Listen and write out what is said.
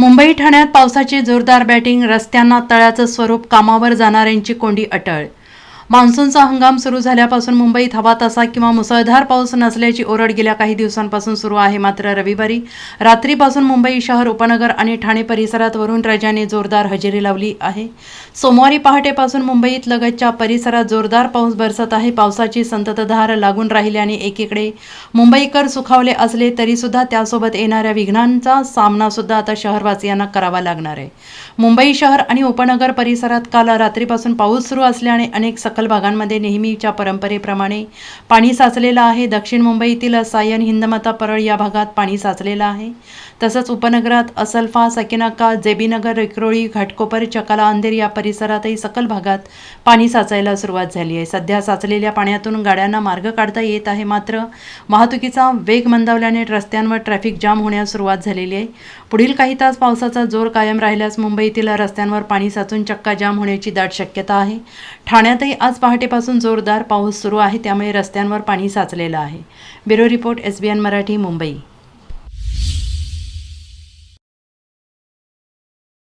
मुंबई ठाण्यात पावसाची जोरदार बॅटिंग रस्त्यांना तळ्याचं स्वरूप कामावर जाणाऱ्यांची कोंडी अटळ मान्सूनचा हंगाम सुरू झाल्यापासून मुंबईत हवा तसा किंवा मुसळधार पाऊस नसल्याची ओरड गेल्या काही दिवसांपासून सुरू आहे. मात्र रविवारी रात्रीपासून मुंबई शहर उपनगर आणि ठाणे परिसरात वरून राजाने जोरदार हजेरी लावली आहे. सोमवारी पहाटेपासून मुंबईत लगतच्या परिसरात जोरदार पाऊस बरसत आहे. पावसाची संततधार लागून राहिल्याने एकीकडे मुंबईकर सुखावले असले तरीसुद्धा त्यासोबत येणाऱ्या विघ्नांचा सामना सुद्धा आता शहरवासियांना करावा लागणार आहे. मुंबई शहर आणि उपनगर परिसरात काल रात्रीपासून पाऊस सुरू असल्याने अनेक सखल भागांमध्ये नेहमीच्या परंपरेप्रमाणे पाणी साचलेलं आहे. दक्षिण मुंबईतील सायन हिंदमाता परळ या भागात पाणी साचलेलं आहे. तसंच उपनगरात असलफा सकिनाका जेबीनगर रिक्रोळी घाटकोपर चकाला अंधेर या परिसरातही सकल भागात पाणी साचायला सुरुवात झाली आहे. सध्या साचलेल्या पाण्यातून गाड्यांना मार्ग काढता येत आहे. मात्र वाहतुकीचा वेग मंदावल्याने रस्त्यांवर ट्रॅफिक जाम होण्यास सुरुवात झालेली आहे. पुढील काही तास पावसाचा जोर कायम राहिल्यास मुंबईतील रस्त्यांवर पाणी साचून चक्का जाम होण्याची दाट शक्यता आहे. ठाण्यातही आज आज पहाटेपासून जोरदार पाऊस सुरू आहे त्यामुळे रस्त्यांवर पाणी साचलेलं आहे. Bureau report S B N Marathi Mumbai.